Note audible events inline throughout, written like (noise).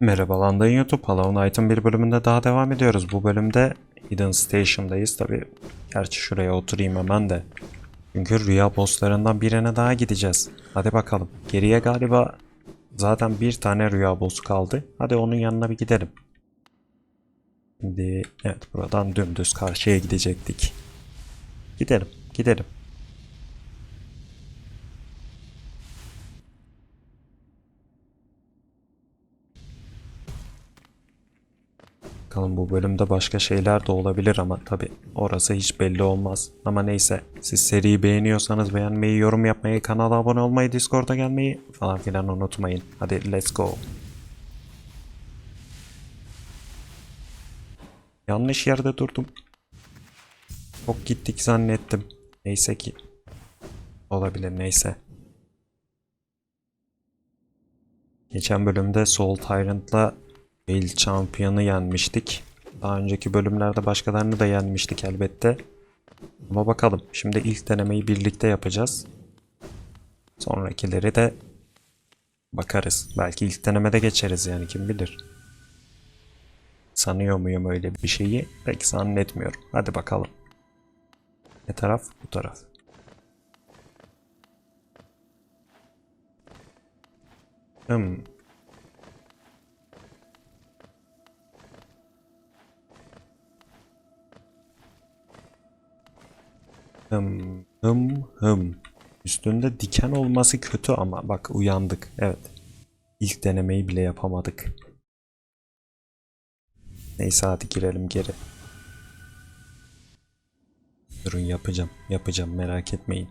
Merhaba Landayın YouTube. Hollow Knight'ın bir bölümünde daha devam ediyoruz. Bu bölümde Hidden Station'dayız. Tabi gerçi şuraya oturayım hemen de. Çünkü rüya bosslarından birine daha gideceğiz. Hadi bakalım. Geriye galiba zaten bir tane rüya boss'u kaldı. Hadi onun yanına bir gidelim. Şimdi evet buradan dümdüz karşıya gidecektik. Gidelim, gidelim. Bakalım bu bölümde başka şeyler de olabilir ama tabi orası hiç belli olmaz. Ama neyse siz seriyi beğeniyorsanız beğenmeyi, yorum yapmayı, kanala abone olmayı, Discord'a gelmeyi falan filan unutmayın. Hadi let's go. Yanlış yerde durdum. Çok gittik zannettim. Neyse ki. Olabilir neyse. Geçen bölümde Soul Tyrant'la Veil Champion'ı yenmiştik. Daha önceki bölümlerde başkalarını da yenmiştik elbette. Ama bakalım. Şimdi ilk denemeyi birlikte yapacağız. Sonrakileri de bakarız. Belki ilk denemede geçeriz yani kim bilir. Sanıyor muyum öyle bir şeyi? Pek zannetmiyorum. Hadi bakalım. Ne taraf? Bu taraf. Hmm. Hım hım hım. Üstünde diken olması kötü ama bak uyandık. Evet. İlk denemeyi bile yapamadık. Neyse hadi girelim geri. Durun yapacağım. Yapacağım merak etmeyin.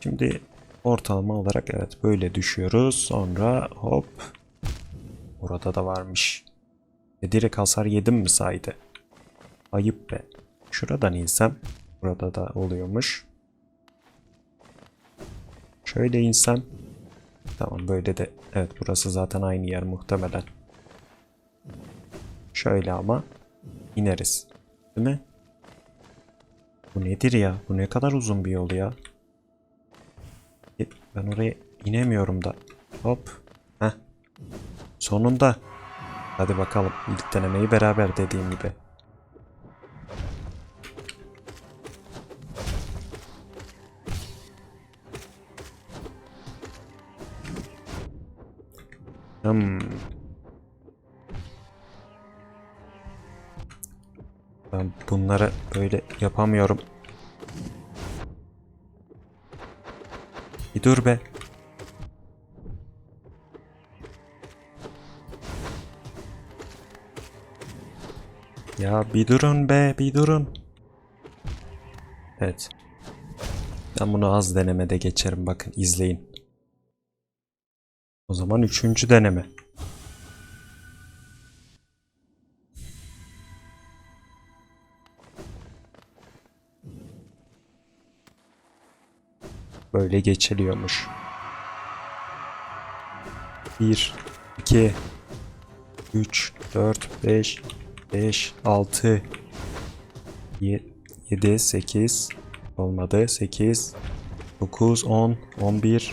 Şimdi ortalama olarak evet böyle düşüyoruz. Sonra hop. Orada da varmış. E direkt hasar yedim mi saydı? Ayıp be. Şuradan insem. Burada da oluyormuş. Şöyle insem. Tamam böyle de. Evet burası zaten aynı yer muhtemelen. Şöyle ama ineriz. Değil mi? Bu nedir ya? Bu ne kadar uzun bir yol ya? E, Ben oraya inemiyorum da. Hop. Heh. Sonunda. Hadi bakalım. İlk denemeyi beraber dediğim gibi. Hmm. Ben bunları böyle yapamıyorum. Bir dur be. Ya bir durun be, bir durun. Evet. Ben bunu az denemede geçerim. Bakın izleyin. O zaman üçüncü deneme. Böyle geçiliyormuş. 1, 2, 3, 4, 5, 5, 6, 7, 8, olmadı, 8, 9, 10, 11,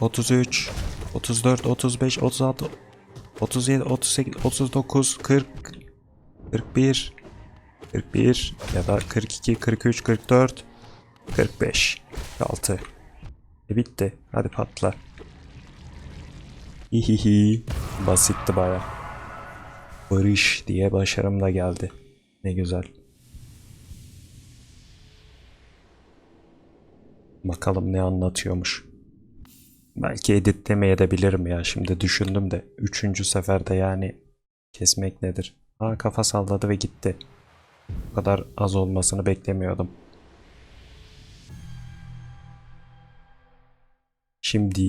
33, 34, 35, 36, 37, 38, 39, 40, 41, 41 ya da 42, 43, 44, 45, 6. E bitti. Hadi patla. Hihihi. Basitti baya. Barış diye başarım da geldi. Ne güzel. Bakalım ne anlatıyormuş. Belki editlemeye de bilirim ya. Şimdi düşündüm de. Üçüncü seferde yani kesmek nedir? Aa kafa salladı ve gitti. Bu kadar az olmasını beklemiyordum. Şimdi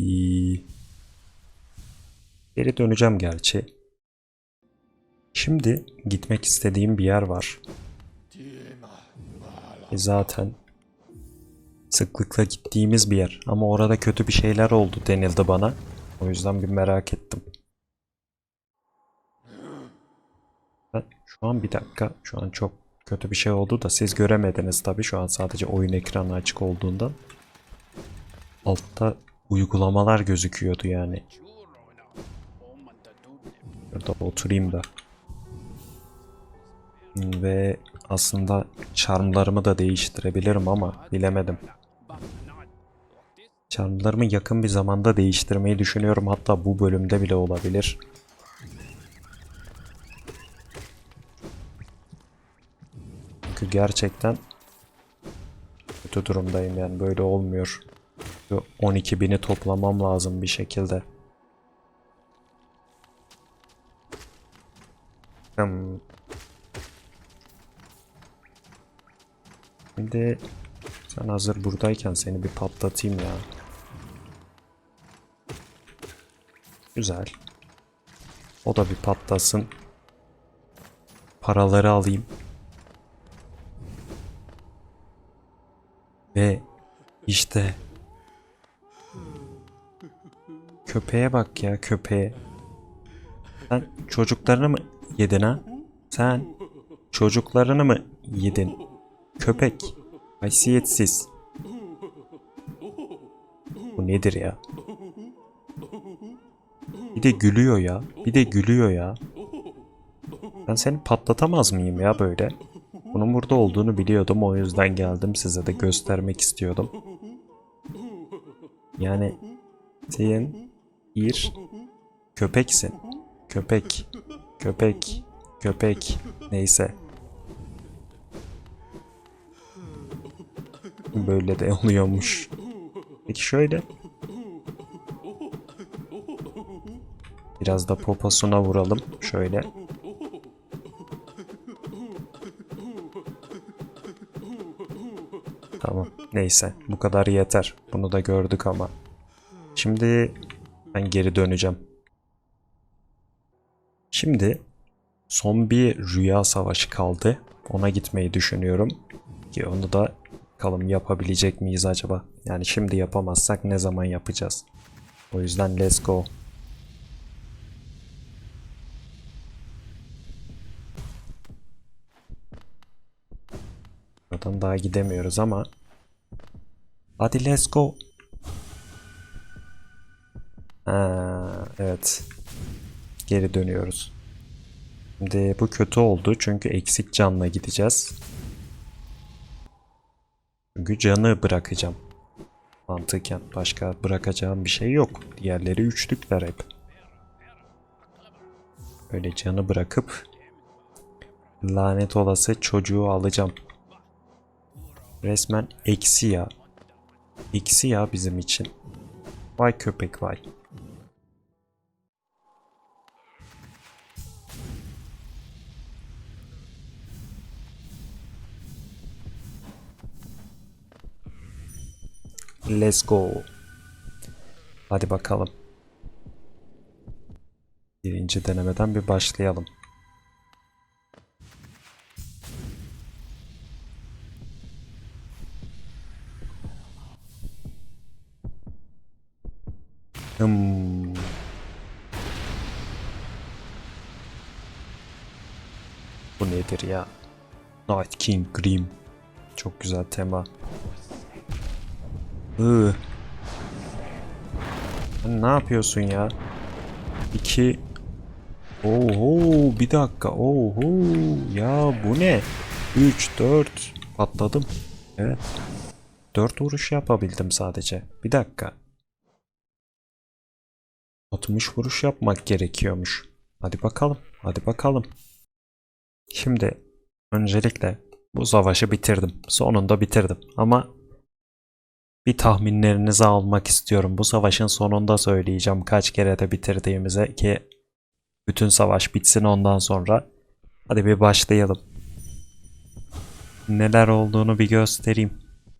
geri döneceğim gerçi. Şimdi gitmek istediğim bir yer var. E zaten sıklıkla gittiğimiz bir yer. Ama orada kötü bir şeyler oldu denildi bana. O yüzden bir merak ettim. Ben şu an bir dakika. Şu an çok kötü bir şey oldu da siz göremediniz tabii. Şu an sadece oyun ekranı açık olduğundan. Altta uygulamalar gözüküyordu yani. Burada oturayım da. Ve aslında charmlarımı da değiştirebilirim ama bilemedim. Charmlarımı yakın bir zamanda değiştirmeyi düşünüyorum. Hatta bu bölümde bile olabilir. Çünkü gerçekten kötü durumdayım yani böyle olmuyor. 12 bini toplamam lazım bir şekilde. Hmm. Şimdi sen hazır buradayken seni bir patlatayım ya. Güzel. O da bir patlasın. Paraları alayım. Ve işte köpeğe bak ya köpeğe. Sen çocuklarını mı yedin ha? Sen çocuklarını mı yedin? Köpek. Haysiyetsiz. Bu nedir ya? Bir de gülüyor ya. Bir de gülüyor ya. Ben seni patlatamaz mıyım ya böyle? Bunun burada olduğunu biliyordum. O yüzden geldim size de göstermek istiyordum. Yani sen bir köpeksin. Köpek. Köpek. Köpek. Neyse. Böyle de oluyormuş. Peki şöyle. Biraz da poposuna vuralım. Şöyle. Tamam. Neyse. Bu kadar yeter. Bunu da gördük ama. Şimdi ben geri döneceğim. Şimdi son bir rüya savaşı kaldı. Ona gitmeyi düşünüyorum. Ki onu da bakalım yapabilecek miyiz acaba? Yani şimdi yapamazsak ne zaman yapacağız? O yüzden let's go. Buradan daha gidemiyoruz ama Hadi let's go. Ha, evet. Geri dönüyoruz. Şimdi bu kötü oldu çünkü eksik canla gideceğiz. Çünkü canı bırakacağım. Mantıken başka bırakacağım bir şey yok. Diğerleri üçlükler hep. Öyle canı bırakıp lanet olası çocuğu alacağım. Resmen eksi ya. Eksi ya bizim için. Vay köpek vay. Let's go. Hadi bakalım. Birinci denemeden bir başlayalım. Hmm. Bu nedir ya? Night King Grim. Çok güzel tema. Iı. Ne yapıyorsun ya? İki. Oho bir dakika. Oho ya bu ne? 3 4 patladım. Evet. 4 vuruş yapabildim sadece. Bir dakika. 60 vuruş yapmak gerekiyormuş. Hadi bakalım. Hadi bakalım. Şimdi öncelikle bu savaşı bitirdim. Sonunda bitirdim. Ama bir tahminlerinizi almak istiyorum. Bu savaşın sonunda söyleyeceğim kaç kere de bitirdiğimize ki bütün savaş bitsin ondan sonra. Hadi bir başlayalım. Neler olduğunu bir göstereyim.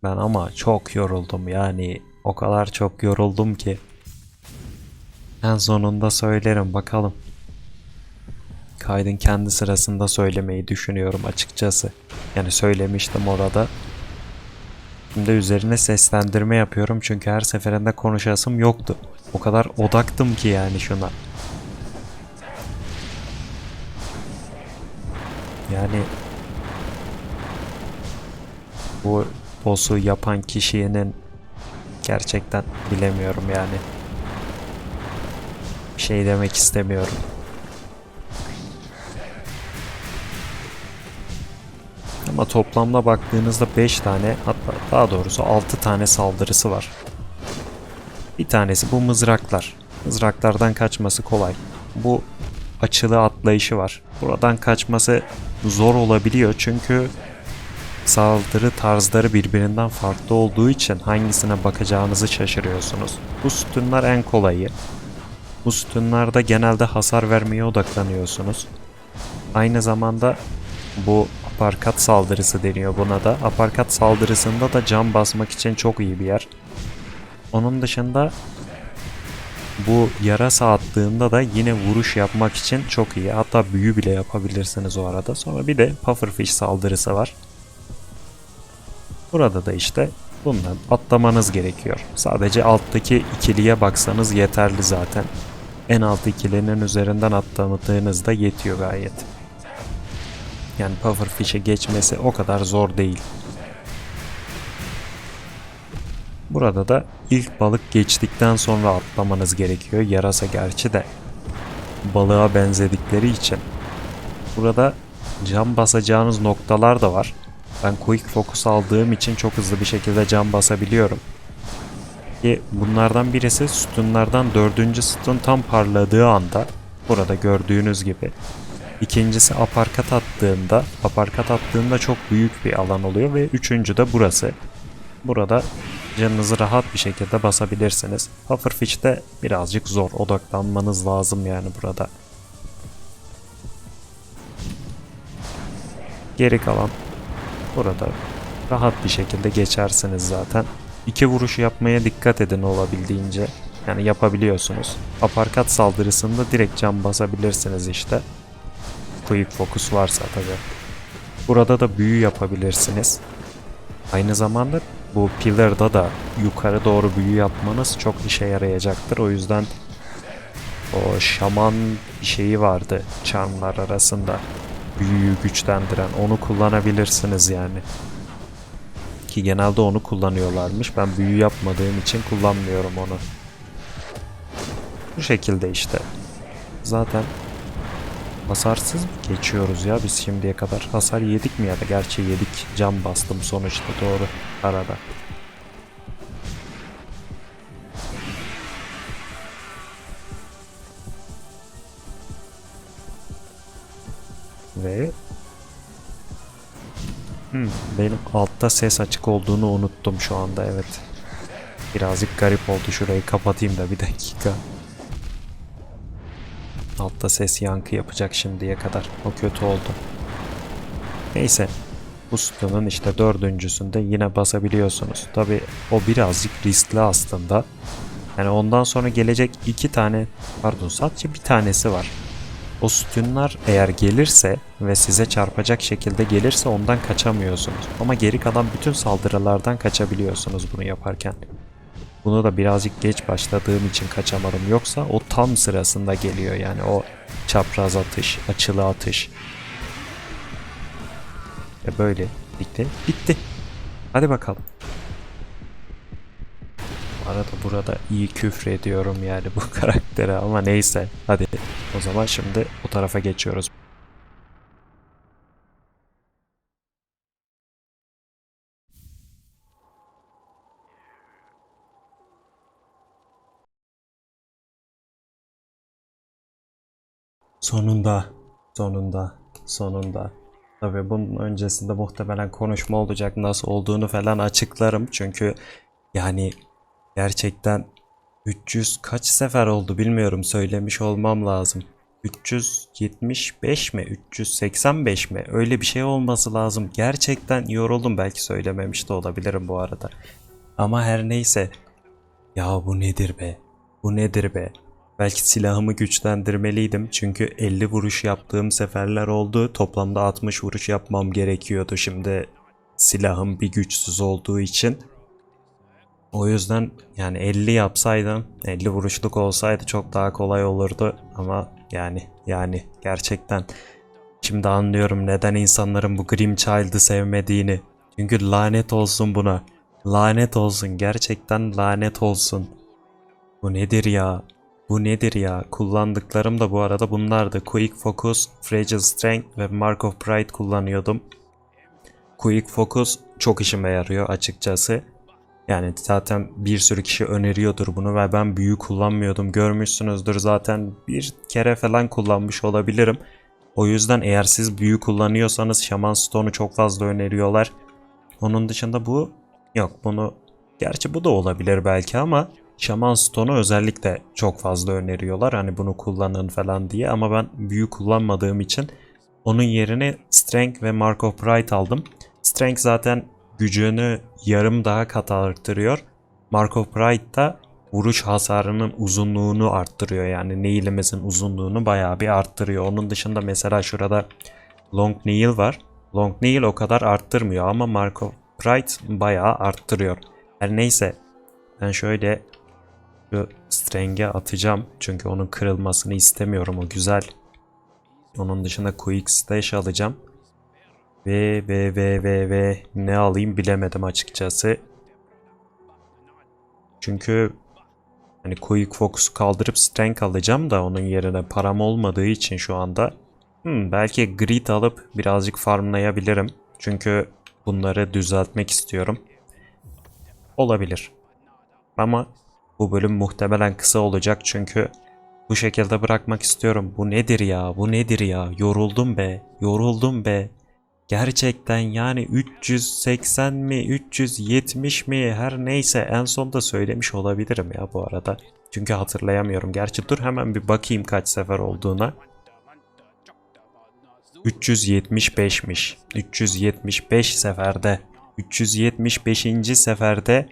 Ben ama çok yoruldum yani o kadar çok yoruldum ki. En sonunda söylerim bakalım. kaydın kendi sırasında söylemeyi düşünüyorum açıkçası. Yani söylemiştim orada. Şimdi üzerine seslendirme yapıyorum çünkü her seferinde konuşasım yoktu. O kadar odaktım ki yani şuna. Yani bu boss'u yapan kişinin gerçekten bilemiyorum yani. Bir şey demek istemiyorum. Ama toplamda baktığınızda 5 tane hatta daha doğrusu 6 tane saldırısı var. Bir tanesi bu mızraklar. Mızraklardan kaçması kolay. Bu açılı atlayışı var. Buradan kaçması zor olabiliyor çünkü saldırı tarzları birbirinden farklı olduğu için hangisine bakacağınızı şaşırıyorsunuz. Bu sütunlar en kolayı. Bu sütunlarda genelde hasar vermeye odaklanıyorsunuz. Aynı zamanda bu aparkat saldırısı deniyor buna da. Aparkat saldırısında da cam basmak için çok iyi bir yer. Onun dışında bu yarasa attığında da yine vuruş yapmak için çok iyi. Hatta büyü bile yapabilirsiniz o arada. Sonra bir de pufferfish saldırısı var. Burada da işte bundan atlamanız gerekiyor. Sadece alttaki ikiliye baksanız yeterli zaten. En alt ikilinin üzerinden atlamadığınızda yetiyor gayet. Yani pufferfish'e geçmesi o kadar zor değil. Burada da ilk balık geçtikten sonra atlamanız gerekiyor. Yarasa gerçi de balığa benzedikleri için. Burada cam basacağınız noktalar da var. Ben quick focus aldığım için çok hızlı bir şekilde cam basabiliyorum. Ki bunlardan birisi sütunlardan dördüncü sütun tam parladığı anda burada gördüğünüz gibi İkincisi aparkat attığında, aparkat attığında çok büyük bir alan oluyor ve üçüncü de burası. Burada canınızı rahat bir şekilde basabilirsiniz. Pufferfish'te birazcık zor, odaklanmanız lazım yani burada. Geri kalan burada rahat bir şekilde geçersiniz zaten. İki vuruş yapmaya dikkat edin olabildiğince. Yani yapabiliyorsunuz. Aparkat saldırısında direkt cam basabilirsiniz işte quick focus varsa tabi. Burada da büyü yapabilirsiniz. Aynı zamanda bu pillar'da da yukarı doğru büyü yapmanız çok işe yarayacaktır. O yüzden o şaman şeyi vardı çarmlar arasında büyüyü güçlendiren onu kullanabilirsiniz yani. Ki genelde onu kullanıyorlarmış. Ben büyü yapmadığım için kullanmıyorum onu. Bu şekilde işte. Zaten Hasarsız geçiyoruz ya biz şimdiye kadar? Hasar yedik mi ya da? Gerçi yedik. Cam bastım sonuçta doğru arada. Ve hmm, benim altta ses açık olduğunu unuttum şu anda evet. Birazcık garip oldu şurayı kapatayım da bir dakika. Altta ses yankı yapacak şimdiye kadar. O kötü oldu. Neyse. Bu sütunun işte dördüncüsünde yine basabiliyorsunuz. Tabi o birazcık riskli aslında. Yani ondan sonra gelecek iki tane pardon sadece bir tanesi var. O sütunlar eğer gelirse ve size çarpacak şekilde gelirse ondan kaçamıyorsunuz. Ama geri kalan bütün saldırılardan kaçabiliyorsunuz bunu yaparken. Bunu da birazcık geç başladığım için kaçamadım. Yoksa o tam sırasında geliyor yani o çapraz atış, açılı atış. Ve böyle bitti. Bitti. Hadi bakalım. Arada burada iyi küfür ediyorum yani bu (laughs) karaktere ama neyse. Hadi o zaman şimdi o tarafa geçiyoruz. Sonunda, sonunda, sonunda. Tabii bunun öncesinde muhtemelen konuşma olacak nasıl olduğunu falan açıklarım. Çünkü yani gerçekten 300 kaç sefer oldu bilmiyorum söylemiş olmam lazım. 375 mi 385 mi öyle bir şey olması lazım. Gerçekten yoruldum belki söylememiş de olabilirim bu arada. Ama her neyse ya bu nedir be bu nedir be Belki silahımı güçlendirmeliydim çünkü 50 vuruş yaptığım seferler oldu. Toplamda 60 vuruş yapmam gerekiyordu şimdi silahım bir güçsüz olduğu için. O yüzden yani 50 yapsaydım 50 vuruşluk olsaydı çok daha kolay olurdu ama yani yani gerçekten şimdi anlıyorum neden insanların bu Grim Child'ı sevmediğini. Çünkü lanet olsun buna. Lanet olsun gerçekten lanet olsun. Bu nedir ya? Bu nedir ya? Kullandıklarım da bu arada bunlardı. Quick Focus, Fragile Strength ve Mark of Pride kullanıyordum. Quick Focus çok işime yarıyor açıkçası. Yani zaten bir sürü kişi öneriyordur bunu ve ben büyü kullanmıyordum. Görmüşsünüzdür zaten bir kere falan kullanmış olabilirim. O yüzden eğer siz büyü kullanıyorsanız Shaman Stone'u çok fazla öneriyorlar. Onun dışında bu yok bunu gerçi bu da olabilir belki ama Shaman Stone'u özellikle çok fazla öneriyorlar. Hani bunu kullanın falan diye ama ben büyü kullanmadığım için onun yerine Strength ve Mark of Pride aldım. Strength zaten gücünü yarım daha kat arttırıyor. Mark of Pride da vuruş hasarının uzunluğunu arttırıyor. Yani nailimizin uzunluğunu bayağı bir arttırıyor. Onun dışında mesela şurada Long Nail var. Long Nail o kadar arttırmıyor ama Mark of Pride bayağı arttırıyor. Her neyse ben şöyle şu Streng'e atacağım. Çünkü onun kırılmasını istemiyorum. O güzel. Onun dışında Quick Stash alacağım. Ve ve ve ve ve ne alayım bilemedim açıkçası. Çünkü hani Quick Focus kaldırıp Strength alacağım da onun yerine param olmadığı için şu anda. Hmm, belki Grid alıp birazcık farmlayabilirim. Çünkü bunları düzeltmek istiyorum. Olabilir. Ama bu bölüm muhtemelen kısa olacak çünkü bu şekilde bırakmak istiyorum. Bu nedir ya? Bu nedir ya? Yoruldum be. Yoruldum be. Gerçekten yani 380 mi 370 mi her neyse en son da söylemiş olabilirim ya bu arada. Çünkü hatırlayamıyorum. Gerçi dur hemen bir bakayım kaç sefer olduğuna. 375'miş. 375 seferde. 375. seferde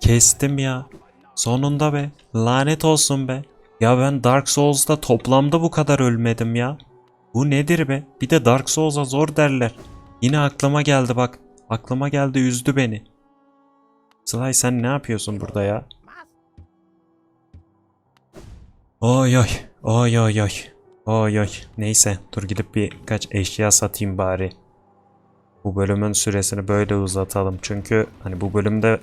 kestim ya. Sonunda be. Lanet olsun be. Ya ben Dark Souls'ta toplamda bu kadar ölmedim ya. Bu nedir be? Bir de Dark Souls'a zor derler. Yine aklıma geldi bak. Aklıma geldi üzdü beni. Sly sen ne yapıyorsun burada ya? Oy oy. Oy oy oy. Oy oy. Neyse dur gidip birkaç eşya satayım bari. Bu bölümün süresini böyle uzatalım. Çünkü hani bu bölümde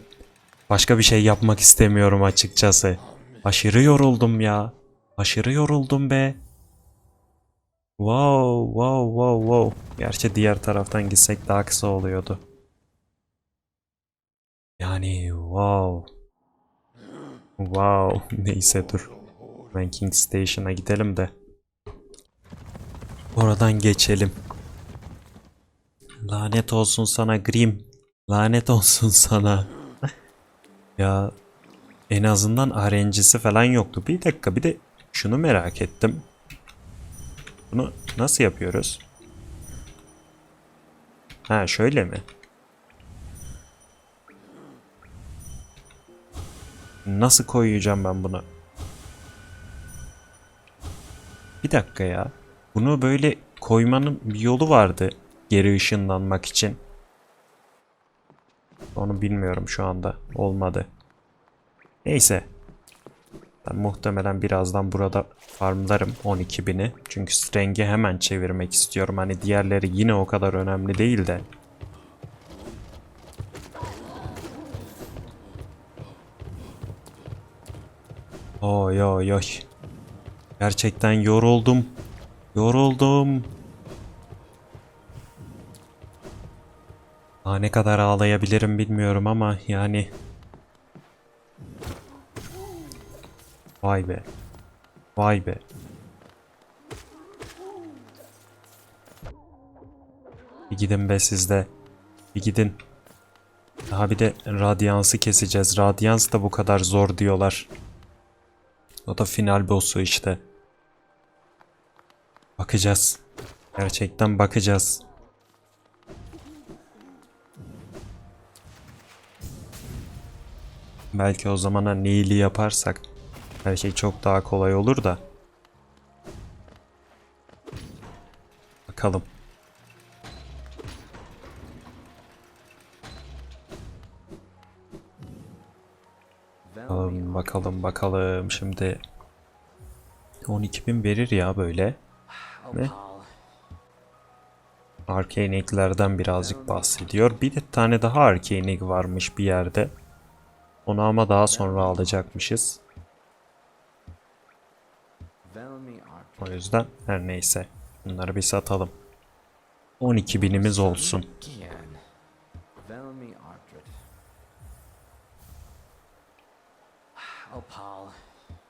başka bir şey yapmak istemiyorum açıkçası. Aşırı yoruldum ya. Aşırı yoruldum be. Wow, wow, wow, wow. Gerçi diğer taraftan gitsek daha kısa oluyordu. Yani wow. Wow. (laughs) Neyse dur. Ben King Station'a gidelim de. Oradan geçelim. Lanet olsun sana Grim. Lanet olsun sana. Ya en azından RNG'si falan yoktu. Bir dakika bir de şunu merak ettim. Bunu nasıl yapıyoruz? Ha şöyle mi? Nasıl koyacağım ben bunu? Bir dakika ya. Bunu böyle koymanın bir yolu vardı. Geri ışınlanmak için. Onu bilmiyorum şu anda. Olmadı. Neyse. Ben muhtemelen birazdan burada farmlarım 12.000'i. Çünkü Streng'i hemen çevirmek istiyorum. Hani diğerleri yine o kadar önemli değil de. Oy oy oy. Gerçekten yoruldum. Yoruldum. Daha ne kadar ağlayabilirim bilmiyorum ama yani Vay be. Vay be. Bir gidin be sizde. Bir gidin. Daha bir de radyansı keseceğiz. Radyans da bu kadar zor diyorlar. O da final boss'u işte. Bakacağız. Gerçekten bakacağız. Belki o zamana Neil'i yaparsak Her şey çok daha kolay olur da. Bakalım. Bakalım bakalım bakalım şimdi 12.000 verir ya böyle. Ne? Arcane Egg'lerden birazcık bahsediyor. Bir tane daha Arcane Egg varmış bir yerde. Onu daha sonra alacakmışız. O yüzden her neyse. Bunları bir satalım. 12 binimiz olsun.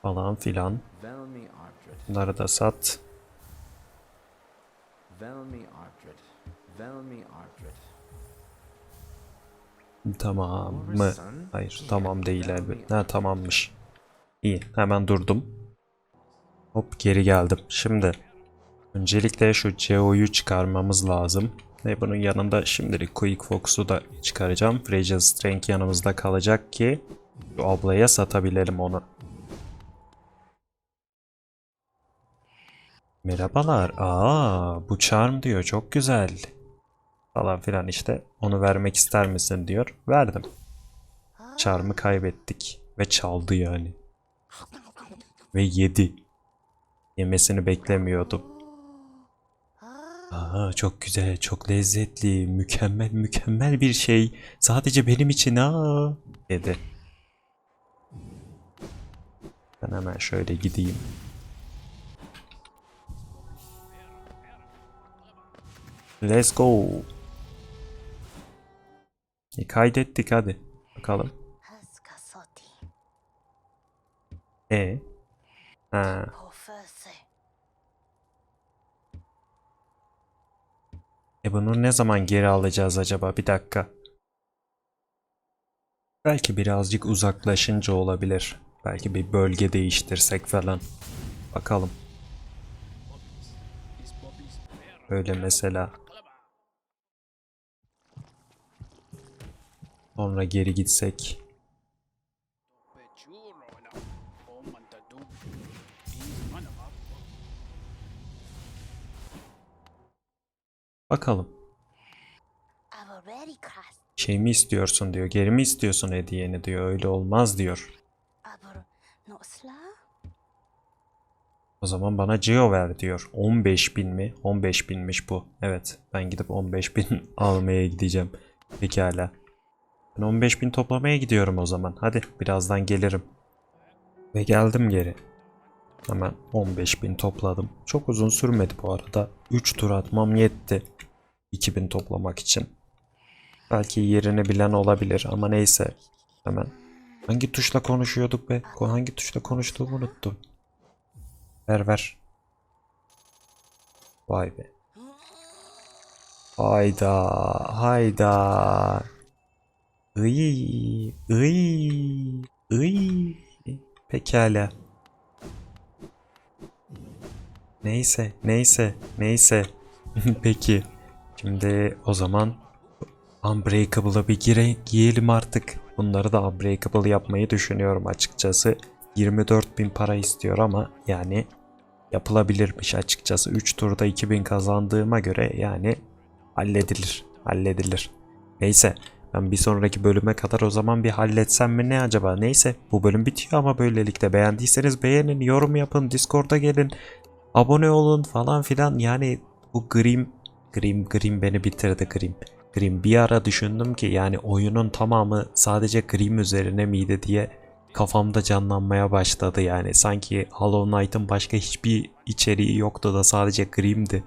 Falan filan. Bunları da sat. Velmy Artred. Velmy Artred. Tamam mı? Hayır tamam değil elbette. Ha tamammış. İyi hemen durdum. Hop geri geldim. Şimdi öncelikle şu Geo'yu çıkarmamız lazım. Ve bunun yanında şimdilik Quick Fox'u da çıkaracağım. Fragile Strength yanımızda kalacak ki şu ablaya satabilelim onu. Merhabalar. Aa, bu charm diyor. Çok güzel. Falan filan işte. Onu vermek ister misin diyor. Verdim. Charm'ı kaybettik. Ve çaldı yani. Ve yedi. Yemesini beklemiyordum. Aa, çok güzel, çok lezzetli, mükemmel, mükemmel bir şey. Sadece benim için aa dedi. Ben hemen şöyle gideyim. Let's go. E, kaydettik hadi. Bakalım. E. Ha, e bunu ne zaman geri alacağız acaba? Bir dakika. Belki birazcık uzaklaşınca olabilir. Belki bir bölge değiştirsek falan. Bakalım. Öyle mesela. Sonra geri gitsek. Bakalım. Şey mi istiyorsun diyor. Geri mi istiyorsun hediyeni diyor. Öyle olmaz diyor. O zaman bana Geo ver diyor. 15 bin mi? 15 binmiş bu. Evet. Ben gidip 15 bin (laughs) almaya gideceğim. Pekala. Ben 15 bin toplamaya gidiyorum o zaman. Hadi birazdan gelirim. Ve geldim geri. Hemen 15 bin topladım. Çok uzun sürmedi bu arada. 3 tur atmam yetti. 2000 toplamak için. Belki yerini bilen olabilir ama neyse. Hemen. Hangi tuşla konuşuyorduk be? Hangi tuşla konuştuğumu unuttum. Ver ver. Vay be. Hayda. Hayda. Iy, iy, iy. Pekala. Neyse, neyse, neyse. (laughs) Peki. Şimdi o zaman Unbreakable'a bir gire, giyelim artık. Bunları da Unbreakable yapmayı düşünüyorum açıkçası. 24 bin para istiyor ama yani yapılabilirmiş açıkçası. 3 turda 2000 kazandığıma göre yani halledilir. Halledilir. Neyse ben bir sonraki bölüme kadar o zaman bir halletsem mi ne acaba? Neyse bu bölüm bitiyor ama böylelikle beğendiyseniz beğenin, yorum yapın, Discord'a gelin, abone olun falan filan. Yani bu Grim, Grim, Grim beni bitirdi Grim. Grim bir ara düşündüm ki yani oyunun tamamı sadece Grim üzerine miydi diye kafamda canlanmaya başladı yani. Sanki Hollow Knight'ın başka hiçbir içeriği yoktu da sadece Grim'di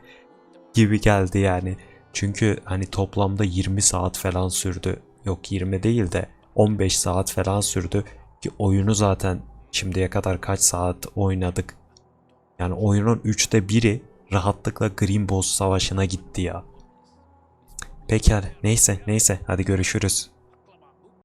gibi geldi yani. Çünkü hani toplamda 20 saat falan sürdü. Yok 20 değil de 15 saat falan sürdü. Ki oyunu zaten şimdiye kadar kaç saat oynadık. Yani oyunun 3'te biri rahatlıkla Green Boss savaşına gitti ya. Pekala neyse neyse hadi görüşürüz.